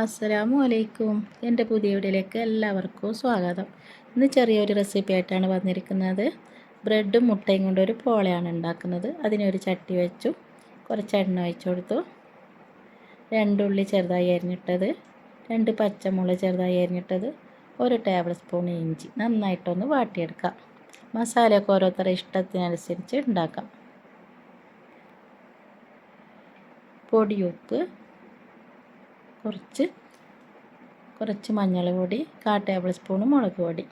അസ്സലാമു അലൈക്കും എന്റെ പുതിയ വീഡിയോയിലേക്ക് എല്ലാവർക്കും സ്വാഗതം. ഇന്ന് ചെറിയൊരു റെസിപ്പി ആയിട്ടാണ് വന്നിരിക്കുന്നത്. ബ്രെഡും മുട്ടയും കൊണ്ട് ഒരു പോളയാണ് ഉണ്ടാക്കുന്നത്. അതിനൊരു ചട്ടി വെച്ചു. കുറച്ച് എണ്ണ ഒഴിച്ചു കൊടുത്തു. രണ്ടുള്ളി ചെറുതായി അരിഞ്ഞിട്ടത്. രണ്ട് പച്ചമുളക് ചെറുതായി അരിഞ്ഞിട്ടത്. ഒരു ടേബിൾ സ്പൂൺ ഇഞ്ചി. നന്നായിട്ടൊന്ന് വാട്ടിയെടുക്കാം. മസാലയൊക്കെ ഓരോരുത്തരുടെ ഇഷ്ടത്തിനനുസരിച്ച് ഉണ്ടാക്കാം. പൊടിയുപ്പ് കുറച്ച് കുറച്ച് മഞ്ഞൾ കാ ടേബിൾ സ്പൂൺ മുളക് പൊടി.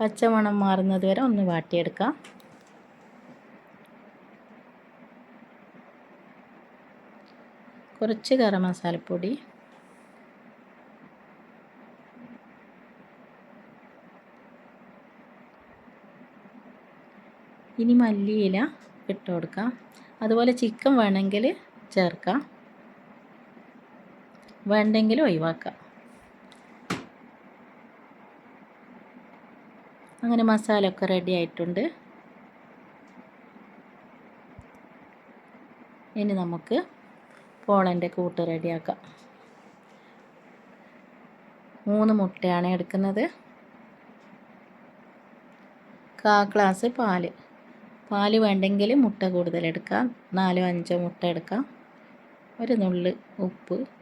പച്ചമണം മാറുന്നത് വരെ ഒന്ന് വാട്ടിയെടുക്കാം. കുറച്ച് ഗരം മസാലപ്പൊടി. ഇനി മല്ലിയില ഇട്ട് കൊടുക്കാം. അതുപോലെ ചിക്കൻ വേണമെങ്കിൽ ചേർക്കാം. വേണ്ടെങ്കിൽ ഒഴിവാക്കാം. അങ്ങനെ മസാല ഒക്കെ റെഡി ആയിട്ടുണ്ട്. ഇനി നമുക്ക് പോളന്റെ കൂട്ട് റെഡിയാക്കാം മൂന്ന് മുട്ടയാണ് എടുക്കുന്നത്. കാ ഗ്ലാസ് പാൽ. പാൽ വേണ്ടെങ്കിൽ മുട്ട കൂടുതൽ എടുക്കാം. നാലോ അഞ്ചോ മുട്ട എടുക്കാം. ഒരു നുള്ള് ഉപ്പ്.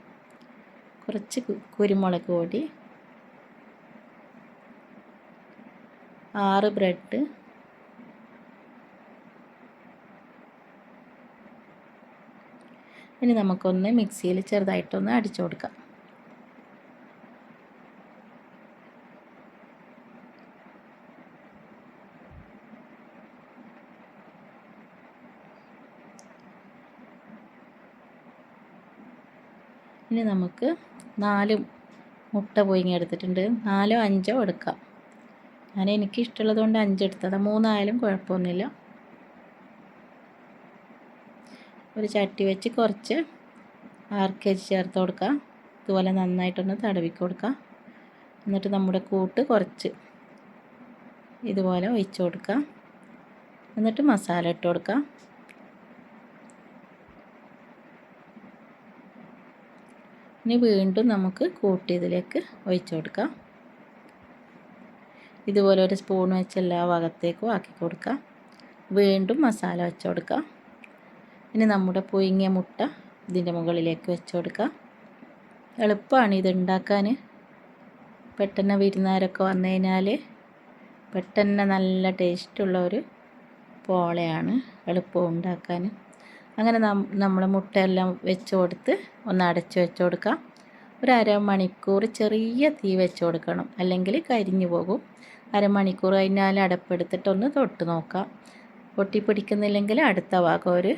കുറച്ച് കുരുമുളക് പൊടി ആറ് ബ്രെഡ് ഇനി നമുക്കൊന്ന് മിക്സിയിൽ ചെറുതായിട്ടൊന്ന് അടിച്ചു കൊടുക്കാം. ഇനി നമുക്ക് നാല് മുട്ട പൊയിങ്ങി എടുത്തിട്ടുണ്ട്. നാലോ അഞ്ചോ എടുക്കാം. ഞാൻ എനിക്ക് ഇഷ്ടമുള്ളത് കൊണ്ട് അഞ്ചെടുത്തത് മൂന്നായാലും കുഴപ്പമൊന്നുമില്ല. ഒരു ചട്ടി വെച്ച് കുറച്ച് ആർക്കേജ് ചേർത്ത് കൊടുക്കാം. ഇതുപോലെ നന്നായിട്ടൊന്ന് തടവി കൊടുക്കുക എന്നിട്ട് നമ്മുടെ കൂട്ട് കുറച്ച് ഇതുപോലെ ഒഴിച്ചു കൊടുക്കാം. എന്നിട്ട് മസാല ഇട്ട് കൊടുക്കാം. ഇനി വീണ്ടും നമുക്ക് കൂട്ടി ഇതിലേക്ക് ഒഴിച്ചു കൊടുക്കാം. ഇതുപോലെ ഒരു സ്പൂൺ വെച്ച് എല്ലാ ഭാഗത്തേക്കും ആക്കി കൊടുക്കാം. വീണ്ടും മസാല വെച്ച് കൊടുക്കാം. ഇനി നമ്മുടെ പുഴുങ്ങിയ മുട്ട ഇതിന്റെ മുകളിലേക്ക് വെച്ച് കൊടുക്കാം. എളുപ്പമാണ് ഇത് ഉണ്ടാക്കാൻ. പെട്ടെന്ന് വിരുന്നാരൊക്കെ വന്നു കഴിഞ്ഞാൽ പെട്ടെന്ന് നല്ല ടേസ്റ്റുള്ള ഒരു പോളയാണ് എളുപ്പം ഉണ്ടാക്കാൻ. അങ്ങനെ നമ്മൾ മുട്ടയെല്ലാം വെച്ച് കൊടുത്ത് ഒന്ന് അടച്ച് വെച്ച് കൊടുക്കാം. ഒരു അരമണിക്കൂർ ചെറിയ തീ വെച്ച് കൊടുക്കണം. അല്ലെങ്കിൽ കരിഞ്ഞു പോകും. അരമണിക്കൂർ കഴിഞ്ഞാൽ അടപ്പെടുത്തിട്ടൊന്ന് തൊട്ട് നോക്കാം. പൊട്ടിപ്പിടിക്കുന്നില്ലെങ്കിൽ അടുത്ത ഭാഗം ഒരു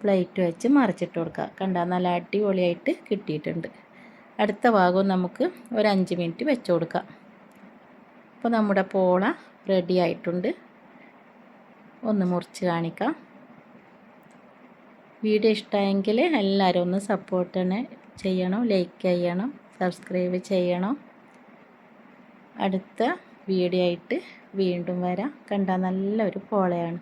പ്ലേറ്റ് വെച്ച് മറിച്ചിട്ട് കൊടുക്കുക കണ്ടാൽ നല്ല അടിപൊളിയായിട്ട് കിട്ടിയിട്ടുണ്ട്. അടുത്ത ഭാഗവും നമുക്ക് ഒരു അഞ്ച് മിനിറ്റ് വെച്ച് കൊടുക്കാം. അപ്പോൾ നമ്മുടെ പോള റെഡി ആയിട്ടുണ്ട്. ഒന്ന് മുറിച്ച് കാണിക്കാം. വീഡിയോ ഇഷ്ടമായെങ്കിൽ എല്ലാവരും ഒന്ന് സപ്പോർട്ട് ചെയ്യണം ലൈക്ക് ചെയ്യണം സബ്സ്ക്രൈബ് ചെയ്യണം. അടുത്ത വീഡിയോ ആയിട്ട് വീണ്ടും വരാം. കണ്ടാൽ നല്ലൊരു പോളയാണ്.